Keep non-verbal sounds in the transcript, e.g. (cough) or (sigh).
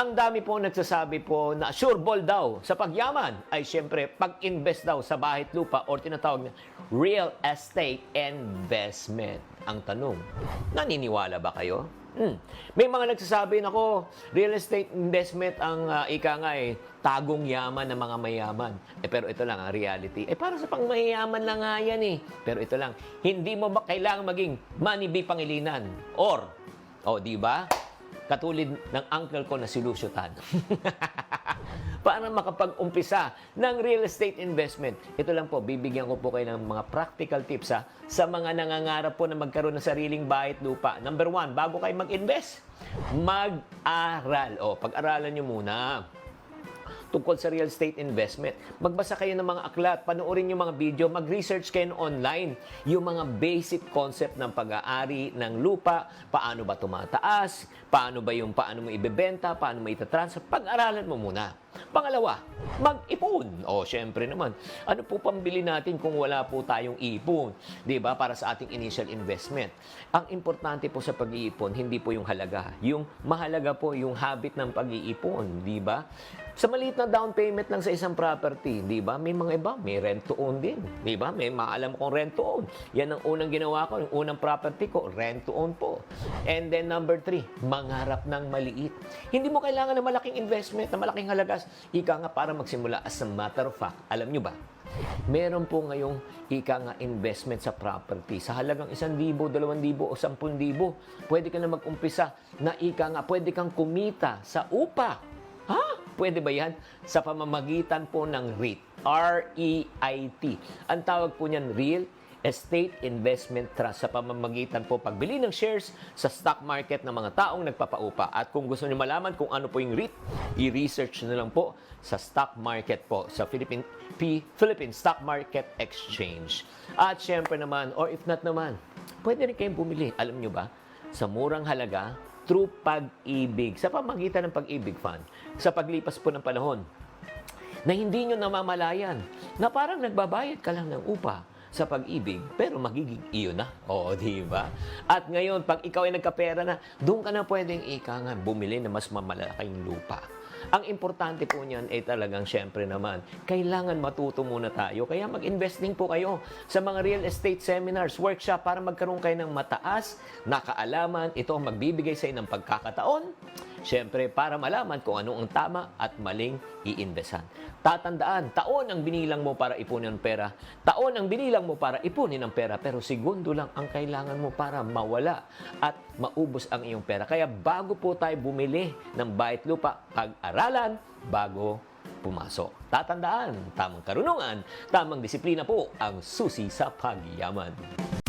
Ang dami po nagsasabi po na sure ball daw sa pagyaman ay siyempre pag-invest daw sa bahay lupa or tinatawag na real estate investment. Ang tanong, naniniwala ba kayo? Hmm. May mga nagsasabi nako, real estate investment ang ah, ika nga eh, tagong yaman ng mga mayaman. Eh, pero ito lang ang reality. Eh, para sa pang mayayaman lang nga yan eh. Pero ito lang, hindi mo ba kailangan maging money be pangilinan? Or, oh, di ba? Katulad ng uncle ko na si Lucio Tan. (laughs) para makapag-umpisa ng real estate investment. Ito lang po, bibigyan ko po kayo ng mga practical tips ha, sa mga nangangarap po na magkaroon ng sariling bahay at lupa. Number one, bago kayo mag-invest, mag-aral. O, pag-aralan nyo muna tungkol sa real estate investment. Magbasa kayo ng mga aklat, panoorin yung mga video, mag-research kayo online. Yung mga basic concept ng pag-aari ng lupa, paano ba tumataas, paano ba yung paano mo ibebenta, paano mo itatransfer, pag-aralan mo muna. Pangalawa, mag-ipon. O, syempre naman, ano po pambili natin kung wala po tayong ipon, ba, para sa ating initial investment. Ang importante po sa pag-iipon, hindi po yung halaga. Yung mahalaga po yung habit ng pag-iipon, ba? Sa maliit na down payment lang sa isang property, 'di ba? May mga iba, may rent to own din, 'di ba? May maalam kong rent to own. Yan ang unang ginawa ko, yung unang property ko, rent to own po. And then number three, mangarap ng maliit. Hindi mo kailangan ng malaking investment, na malaking halagas. Ika nga para magsimula as a matter of fact. Alam nyo ba? Meron po ngayong ika nga investment sa property. Sa halagang 1,000, 2,000 o 10,000, pwede ka na mag-umpisa na ika nga, pwede kang kumita sa upa. Pwede ba yan? Sa pamamagitan po ng REIT. R-E-I-T. Ang tawag po niyan, Real Estate Investment Trust sa pamamagitan po pagbili ng shares sa stock market ng mga taong nagpapaupa. At kung gusto niyo malaman kung ano po yung REIT, i-research na lang po sa stock market po sa Philippine P Philippine Stock Market Exchange. At syempre naman, or if not naman, pwede rin kayong bumili. Alam niyo ba? Sa murang halaga, through pag-ibig, sa pamagitan ng pag-ibig fund, sa paglipas po ng panahon, na hindi nyo namamalayan na parang nagbabayad ka lang ng upa sa pag-ibig, pero magiging iyo na. (laughs) Oo, di ba? At ngayon, pag ikaw ay nagkapera na, doon ka na pwedeng ika nga bumili na mas mamalaking lupa. Ang importante po niyan ay talagang syempre naman, kailangan matuto muna tayo. Kaya mag-investing po kayo sa mga real estate seminars, workshop para magkaroon kayo ng mataas na kaalaman. Ito ang magbibigay sa inyo ng pagkakataon Siyempre, para malaman kung ano ang tama at maling iinvesan. Tatandaan, taon ang binilang mo para ipunin ang pera. Taon ang binilang mo para ipunin ang pera. Pero segundo lang ang kailangan mo para mawala at maubos ang iyong pera. Kaya bago po tayo bumili ng bayat lupa, pag-aralan bago pumasok. Tatandaan, tamang karunungan, tamang disiplina po ang susi sa pagyaman.